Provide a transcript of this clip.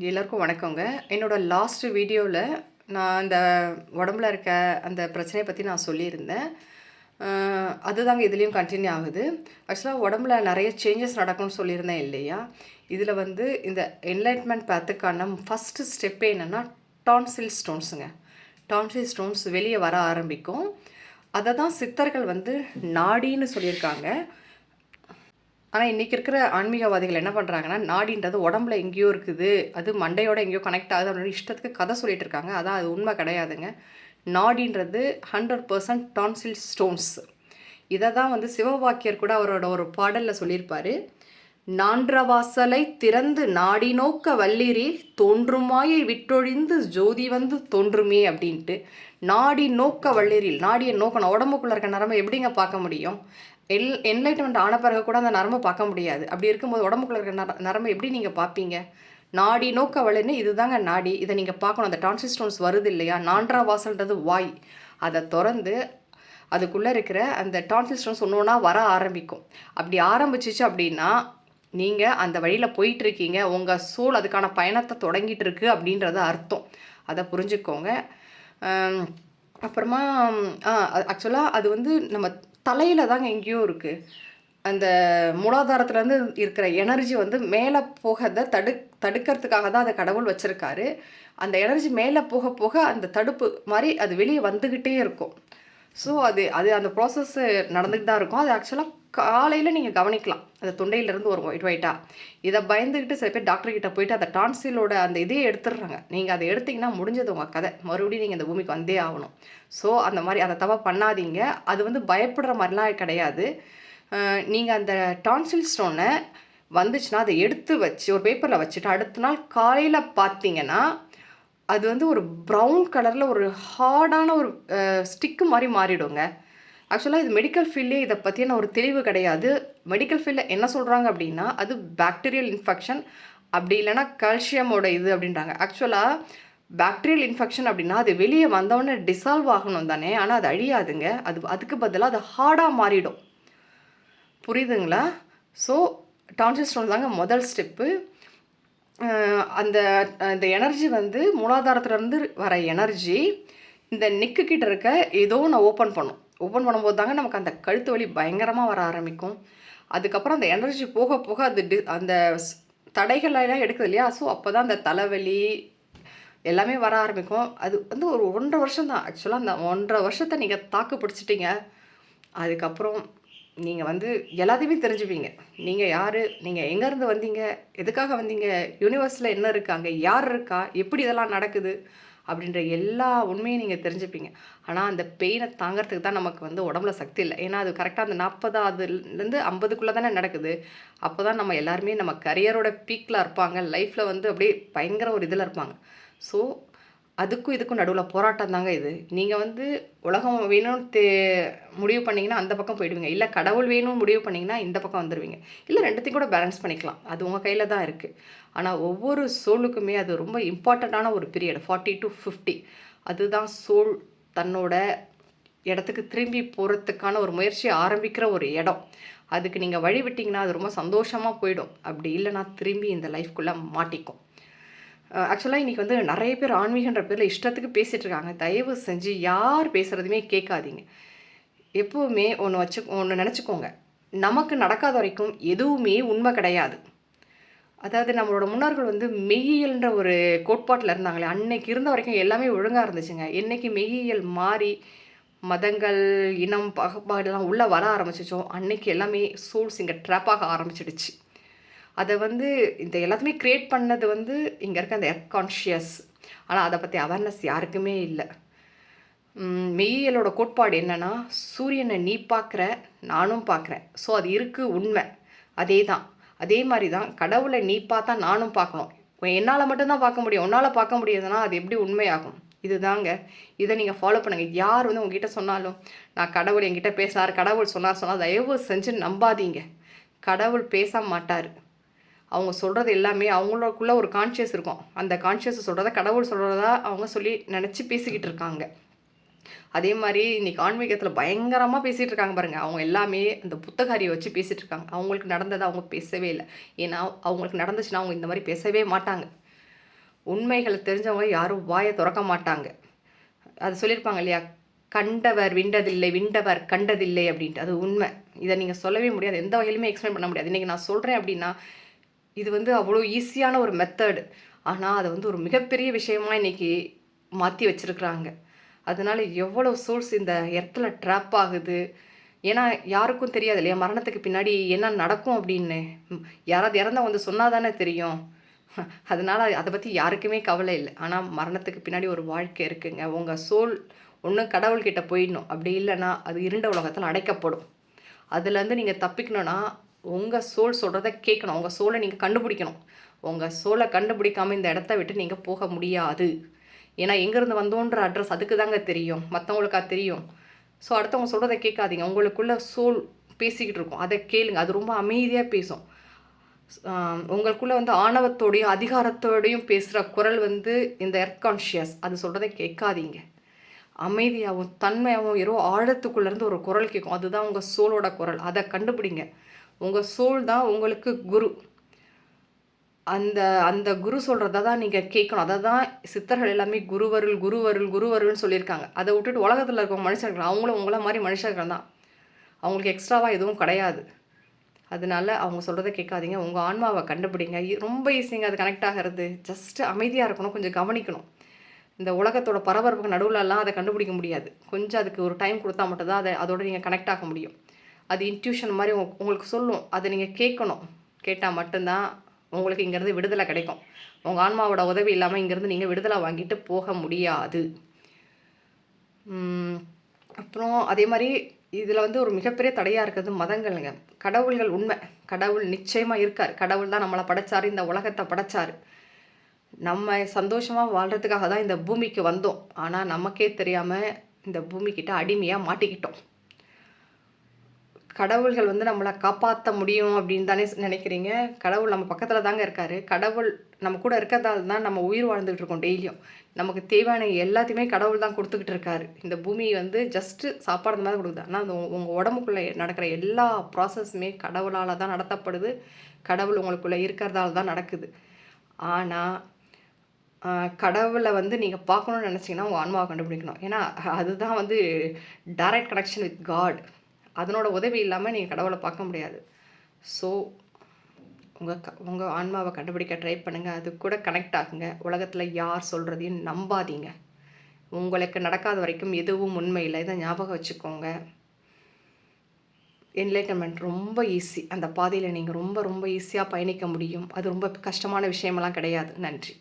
எல்லாருக்கும் வணக்கங்க. என்னோட லாஸ்ட் வீடியோவில் நான் அந்த உடம்புல இருக்க அந்த பிரச்சனையை பற்றி நான் சொல்லியிருந்தேன். அதுதாங்க இதுலேயும் கண்டினியூ ஆகுது. ஆக்சுவலாக உடம்புல நிறைய சேஞ்சஸ் நடக்கும்னு சொல்லியிருந்தேன் இல்லையா? இதில் வந்து இந்த என்லைட்மெண்ட் பார்த்துக்கான ஃபஸ்ட்டு ஸ்டெப்பே என்னென்னா டான்சில் ஸ்டோன்ஸுங்க டான்சில் ஸ்டோன்ஸ் வெளியே வர ஆரம்பிக்கும். அதை தான் சித்தர்கள் வந்து நாடின்னு சொல்லியிருக்காங்க. ஆனால் இன்றைக்கி இருக்கிற ஆன்மீகவாதிகள் என்ன பண்ணுறாங்கன்னா நாடின்றது உடம்புல எங்கேயோ இருக்குது. அது மண்டையோட எங்கேயோ கனெக்ட் ஆகுது அப்படின்னு இஷ்டத்துக்கு கதை சொல்லிட்டு இருக்காங்க. அதான் அது உண்மை கிடையாதுங்க. நாடின்றது ஹண்ட்ரட் பர்சன்ட் டான்சில் ஸ்டோன்ஸ் இதை தான் வந்து சிவபாக்கியர் கூட அவரோட ஒரு பாடலில் சொல்லியிருப்பார். நான்றவாசலை திறந்து நாடி நோக்க வல்லிரி தோன்றுமாயை விட்டொழிந்து ஜோதி வந்து தோன்றுமே அப்படின்ட்டு. நாடி நோக்க வல்லிரில் நாடியை நோக்கணும். உடம்புக்குள்ள இருக்க நரம்பை எப்படிங்க பார்க்க முடியும்? எல் என்லைட்மெண்ட் ஆன பிறகு கூட அந்த நரம்பை பார்க்க முடியாது. அப்படி இருக்கும்போது உடம்புக்குள்ள இருக்கிற நர நரம்பு எப்படி நீங்கள் பார்ப்பீங்க? நாடி நோக்க வல்லின்னு இதுதாங்க நாடி. இதை நீங்கள் பார்க்கணும். அந்த டான்சில் ஸ்டோன்ஸ் வருது இல்லையா? நான்றா வாசல்ன்றது வாய். அதை திறந்து அதுக்குள்ளே இருக்கிற அந்த டான்சில் ஸ்டோன்ஸ் ஒன்று ஒன்றா வர ஆரம்பிக்கும். அப்படி ஆரம்பிச்சிச்சு அப்படின்னா நீங்கள் அந்த வழியில் போயிட்டு இருக்கீங்க உங்கள் சோல் அதுக்கான பயணத்தை தொடங்கிட்டு இருக்கு அப்படின்றது அர்த்தம். அதை புரிஞ்சுக்கோங்க. அப்புறமா ஆக்சுவலாக அது வந்து நம்ம தலையில் தாங்க எங்கேயோ இருக்குது அந்த மூலாதாரத்துலேருந்து இருக்கிற எனர்ஜி வந்து மேலே போகிறத தடு தடுக்கிறதுக்காக தான் அதை கடவுள் வச்சுருக்காரு. அந்த எனர்ஜி மேலே போக போக அந்த தடுப்பு மாதிரி அது வெளியே வந்துக்கிட்டே இருக்கும். ஸோ அது அது அந்த ப்ராசஸ் நடந்துகிட்டு தான் இருக்கும். அது ஆக்சுவலாக காலையில் நீங்கள் கவனிக்கலாம். அந்த தொண்டையிலேருந்து ஒரு ஒயிட் ஒயிட்டாக இதை பயந்துக்கிட்டு சில பேர் டாக்டர் கிட்ட போயிட்டு அந்த டான்சிலோட அந்த இதையே எடுத்துடுறாங்க. நீங்கள் அதை எடுத்தீங்கன்னா முடிஞ்சது உங்கள் கதை. மறுபடியும் நீங்கள் இந்த பூமிக்கு வந்தே ஆகணும். ஸோ அந்த மாதிரி அதை தவா பண்ணாதீங்க. அது வந்து பயப்படுற மாதிரிலாம் கிடையாது. நீங்கள் அந்த டான்சில் ஸ்டோனை வந்துச்சுன்னா அதை எடுத்து வச்சு ஒரு பேப்பரில் வச்சுட்டு அடுத்த நாள் காலையில் பார்த்தீங்கன்னா அது வந்து ஒரு ப்ரௌன் கலரில் ஒரு ஹார்டான ஒரு ஸ்டிக்கு மாதிரி மாறிடுங்க. ஆக்சுவலாக இது மெடிக்கல் ஃபீல்டே இதை பற்றின ஒரு தெளிவு கிடையாது. மெடிக்கல் ஃபீல்டில் என்ன சொல்கிறாங்க அப்படின்னா அது பாக்டீரியல் இன்ஃபெக்ஷன் அப்படி இல்லைன்னா கால்சியமோட இது அப்படின்றாங்க. ஆக்சுவலாக பாக்டீரியல் இன்ஃபெக்ஷன் அப்படின்னா அது வெளியே வந்தவொடனே டிசால்வ் ஆகணும் தானே. ஆனால் அது அழியாதுங்க. அது அதுக்கு பதிலாக அது ஹார்டாக மாறிடும். புரியுதுங்களா? ஸோ டான்சில் ஸ்டோன் தாங்க முதல் ஸ்டெப்பு அந்த அந்த எனர்ஜி வந்து மூலாதாரத்துலேருந்து வர எனர்ஜி இந்த நெக்கு கிட்ட இருக்க ஏதோ நான் ஓப்பன் பண்ணும். ஓப்பன் பண்ணும்போது தாங்க நமக்கு அந்த கழுத்து வலி பயங்கரமாக வர ஆரம்பிக்கும். அதுக்கப்புறம் அந்த எனர்ஜி போக போக அது டி அந்த ஸ்- தடைகள் எல்லாம் எடுக்குது இல்லையா? ஸோ அப்போ தான் அந்த தலைவலி எல்லாமே வர ஆரம்பிக்கும். அது வந்து ஒரு ஒன்றரை வருஷம் தான். ஆக்சுவலாக அந்த ஒன்றரை வருஷத்தை நீங்கள் தாக்கு பிடிச்சிட்டிங்க. அதுக்கப்புறம் நீங்கள் வந்து எல்லாத்தையுமே தெரிஞ்சுப்பீங்க. நீங்கள் யார்? நீங்கள் எங்கேருந்து வந்தீங்க? எதுக்காக வந்தீங்க? யூனிவர்ஸில் என்ன இருக்குது அங்கே யார் இருக்கா? எப்படி இதெல்லாம் நடக்குது? அப்படின்ற எல்லா உண்மையும் நீங்கள் தெரிஞ்சுப்பீங்க. ஆனால் அந்த பெயினை தாங்கிறதுக்கு தான் நமக்கு வந்து உடம்புல சக்தி இல்லை. ஏன்னா அது கரெக்டாக அந்த நாற்பதாவதுலேருந்து ஐம்பதுக்குள்ளே தானே நடக்குது. அப்போ தான் நம்ம எல்லாருமே நம்ம கரியரோட பீக்கில் இருப்பாங்க. லைஃப்பில் வந்து அப்படியே பயங்கர ஒரு இதில் இருப்பாங்க. ஸோ அதுக்கும் இதுக்கும் நடுவில் போராட்டம் தாங்க இது. நீங்கள் வந்து உலகம் வேணும்னு தே முடிவு பண்ணிங்கன்னா அந்த பக்கம் போயிடுவீங்க. இல்லை கடவுள் வேணும்னு முடிவு பண்ணிங்கன்னா இந்த பக்கம் வந்துடுவீங்க இல்லை ரெண்டுத்தையும் கூட பேலன்ஸ் பண்ணிக்கலாம். அது உங்கள் கையில் தான் இருக்குது ஆனால் ஒவ்வொரு சோலுக்குமே அது ரொம்ப இம்பார்ட்டண்ட்டான ஒரு பீரியட் ஃபார்ட்டி டு ஃபிஃப்டி அதுதான் சோல் தன்னோட இடத்துக்கு திரும்பி போகிறதுக்கான ஒரு முயற்சி ஆரம்பிக்கிற ஒரு இடம். அதுக்கு நீங்கள் வழி விட்டிங்கன்னா அது ரொம்ப சந்தோஷமாக போயிடும். அப்படி இல்லைன்னா திரும்பி இந்த லைஃப்குள்ளே மாட்டிக்கும். ஆக்சுவலாக இன்றைக்கி வந்து நிறைய பேர் ஆன்மீகன்ற பேரில் இஷ்டத்துக்கு பேசிகிட்டு இருக்காங்க. தயவு செஞ்சு யார் பேசுகிறதுமே கேட்காதீங்க. எப்போவுமே ஒன்று வச்சு ஒன்று நினச்சிக்கோங்க. நமக்கு நடக்காத வரைக்கும் எதுவுமே உண்மை கிடையாது. அதாவது நம்மளோட முன்னோர்கள் வந்து மெய்யியல்ன்ற ஒரு கோட்பாட்டில் இருந்தாங்களே அன்னைக்கு இருந்த வரைக்கும் எல்லாமே ஒழுங்காக இருந்துச்சுங்க. என்றைக்கு மெய்யியல் மாறி மதங்கள் இனம் பாகுபாடெல்லாம் உள்ளே வர ஆரம்பிச்சிச்சோ அன்னைக்கு எல்லாமே சோல்ஸ் இங்கே ட்ராப்பாக ஆரம்பிச்சிடுச்சு. அதை வந்து இந்த எல்லாத்தையுமே க்ரியேட் பண்ணது வந்து இங்கே இருக்க அந்த எர்த் கான்ஷியஸ் ஆனால் அதை பற்றி அவேர்னஸ் யாருக்குமே இல்லை. மெய்யியலோட கோட்பாடு என்னென்னா சூரியனை நீ பார்க்குற நானும் பார்க்குறேன். ஸோ அது இருக்குது உண்மை. அதே தான் அதே மாதிரி தான் கடவுளை நீ பார்த்தா நானும் பார்க்கணும். என்னால் மட்டும்தான் பார்க்க முடியும். உன்னால் பார்க்க முடியாதுன்னா அது எப்படி உண்மையாகும்? இதுதாங்க. இதை நீங்கள் ஃபாலோ பண்ணுங்கள் யார் வந்து உங்ககிட்ட சொன்னாலும் நான் கடவுள் என்கிட்ட பேசினார் கடவுள் சொன்னார் சொன்னால் தயவு செஞ்சு நம்பாதீங்க. கடவுள் பேச மாட்டார். அவங்க சொல்கிறது எல்லாமே அவங்களுக்குள்ள ஒரு கான்ஷியஸ் இருக்கும். அந்த கான்ஷியஸ் சொல்கிறத கடவுள் சொல்கிறதா அவங்க சொல்லி நினச்சி பேசிக்கிட்டு இருக்காங்க. அதே மாதிரி இன்னைக்கு ஆன்மீகத்தில் பயங்கரமாக பேசிகிட்டு இருக்காங்க பாருங்கள் அவங்க எல்லாமே அந்த புத்தகாரியை வச்சு பேசிகிட்டு இருக்காங்க. அவங்களுக்கு நடந்ததை அவங்க பேசவே இல்லை. ஏன்னா அவங்களுக்கு நடந்துச்சுன்னா அவங்க இந்த மாதிரி பேசவே மாட்டாங்க. உண்மைகளை தெரிஞ்சவங்க யாரும் வாயை திறக்க மாட்டாங்க. அது சொல்லியிருப்பாங்க இல்லையா? கண்டவர் விண்டதில்லை விண்டவர் கண்டதில்லை அப்படின்ட்டு. அது உண்மை. இதை நீங்கள் சொல்லவே முடியாது. எந்த வகையிலுமே எக்ஸ்பிளைன் பண்ண முடியாது. இன்றைக்கி நான் சொல்கிறேன் அப்படின்னா இது வந்து அவ்வளோ ஈஸியான ஒரு மெத்தடு ஆனால் அதை வந்து ஒரு மிகப்பெரிய விஷயமாக இன்றைக்கி மாற்றி வச்சுருக்குறாங்க. அதனால எவ்வளோ சோர்ஸ் இந்த இடத்துல ட்ராப் ஆகுது? ஏன்னா யாருக்கும் தெரியாது இல்லையா? மரணத்துக்கு பின்னாடி என்ன நடக்கும் அப்படின்னு. யாராவது இறந்தா வந்து சொன்னால் தானே தெரியும். அதனால் அதை பற்றி யாருக்குமே கவலை இல்லை. ஆனால் மரணத்துக்கு பின்னாடி ஒரு வாழ்க்கை இருக்குங்க. உங்கள் சோல் ஒன்று கடவுள்கிட்ட போயிடணும். அப்படி இல்லைன்னா அது இருண்ட உலகத்தில் அடைக்கப்படும். அதுலேருந்து நீங்கள் தப்பிக்கணும்னா உங்கள் சோல் சொல்கிறத கேட்கணும். உங்கள் சோலை நீங்கள் கண்டுபிடிக்கணும். உங்கள் சோலை கண்டுபிடிக்காமல் இந்த இடத்த விட்டு நீங்கள் போக முடியாது. ஏன்னா எங்கேருந்து வந்தோன்ற அட்ரஸ் அதுக்கு தாங்க தெரியும் மற்றவங்களுக்கா தெரியும். ஸோ அடுத்தவங்க சொல்கிறத கேட்காதீங்க. உங்களுக்குள்ள சோல் பேசிக்கிட்டு இருக்கும். அதை கேளுங்க. அது ரொம்ப அமைதியாக பேசும். உங்களுக்குள்ளே உங்களுக்குள்ள வந்து ஆணவத்தோடையும் அதிகாரத்தோடையும் பேசுகிற குரல் வந்து இந்த எர்த் கான்ஷியஸ் அது சொல்கிறத கேட்காதீங்க. அமைதியாகவும் தன்மையாகவும் ஏதோ ஆழத்துக்குள்ளேருந்து ஒரு குரல் கேட்கும். அதுதான் உங்கள் சோலோட குரல். அதை கண்டுபிடிங்க. உங்கள் சோல் தான் உங்களுக்கு குரு. அந்த அந்த குரு சொல்கிறத தான் நீங்கள் கேட்கணும். அதை தான் சித்தர்கள் எல்லாமே குருவருள் குருவருள் குருவருள்னு சொல்லியிருக்காங்க. அதை விட்டுட்டு உலகத்தில் இருக்கவங்க மனுஷர்கள் அவங்களும் உங்கள மாதிரி மனுஷர்கள் தான். அவங்களுக்கு எக்ஸ்ட்ராவாக எதுவும் கிடையாது. அதனால அவங்க சொல்கிறத கேட்காதீங்க. உங்கள் ஆன்மாவை கண்டுபிடிங்க. ரொம்ப ஈஸிங்க அது கனெக்ட் ஆகிறது. ஜஸ்ட்டு அமைதியாக இருக்கணும். கொஞ்சம் கவனிக்கணும். இந்த உலகத்தோட பரபரப்புக்கு நடுவுலலாம் அதை கண்டுபிடிக்க முடியாது. கொஞ்சம் அதுக்கு ஒரு டைம் கொடுத்தா மட்டும்தான் அதை அதோட நீங்கள் கனெக்ட் ஆக முடியும். அது இன்ட்யூஷன் மாதிரி உங்களுக்கு சொல்லும். அதை நீங்கள் கேட்கணும். கேட்டால் மட்டும்தான் உங்களுக்கு இங்கேருந்து விடுதலை கிடைக்கும். உங்கள் ஆன்மாவோட உதவி இல்லாமல் இங்கேருந்து நீங்கள் விடுதலை வாங்கிட்டு போக முடியாது. அப்புறம் அதே மாதிரி இதில் வந்து ஒரு மிகப்பெரிய தடையாக இருக்கிறது மதங்கள்ங்க. கடவுள்கள் உண்மை. கடவுள் நிச்சயமாக இருக்கார். கடவுள் தான் நம்மளை படைச்சார். இந்த உலகத்தை படைச்சார். நம்ம சந்தோஷமாக வாழ்கிறதுக்காக தான் இந்த பூமிக்கு வந்தோம். ஆனால் நமக்கே தெரியாமல் இந்த பூமிக்கிட்ட அடிமையாக மாட்டிக்கிட்டோம். கடவுள்கள் வந்து நம்மளை காப்பாற்ற முடியும் அப்படின்னு தானே நினைக்கிறீங்க? கடவுள் நம்ம பக்கத்தில் தாங்க இருக்காரு. கடவுள் நம்ம கூட இருக்கிறதால தான் நம்ம உயிர் வாழ்ந்துகிட்டு இருக்கோம் டெய்லியும். நமக்கு தேவையான எல்லாத்தையுமே கடவுள் தான் கொடுத்துக்கிட்டு இருக்காரு. இந்த பூமி வந்து ஜஸ்ட்டு சாப்பாடு அந்த மாதிரி கொடுக்குது. ஆனால் அந்த உங்கள் உடம்புக்குள்ளே நடக்கிற எல்லா ப்ராசஸுமே கடவுளால் தான் நடத்தப்படுது. கடவுள் உங்களுக்குள்ளே இருக்கிறதால தான் நடக்குது. ஆனால் கடவுளை வந்து நீங்கள் பார்க்கணுன்னு நினச்சிங்கன்னா உங்கள் ஆன்மாவை கண்டுபிடிக்கணும். ஏன்னா அதுதான் வந்து டைரக்ட் கனெக்ஷன் வித் காட் அதனோட உதவி இல்லாமல் நீங்கள் கடவுளை பார்க்க முடியாது. ஸோ உங்கள் க உங்கள் ஆன்மாவை கண்டுபிடிக்க ட்ரை பண்ணுங்கள் அது கூட கனெக்ட் ஆகுங்க. உலகத்தில் யார் சொல்கிறதையும் நம்பாதீங்க. உங்களுக்கு நடக்காத வரைக்கும் எதுவும் உண்மை இல்லை. இதை ஞாபகம் வச்சுக்கோங்க. என்லைட்டன்மெண்ட் ரொம்ப ஈஸி அந்த பாதையில் நீங்கள் ரொம்ப ரொம்ப ஈஸியாக பயணிக்க முடியும். அது ரொம்ப கஷ்டமான விஷயமெல்லாம் கிடையாது. நன்றி.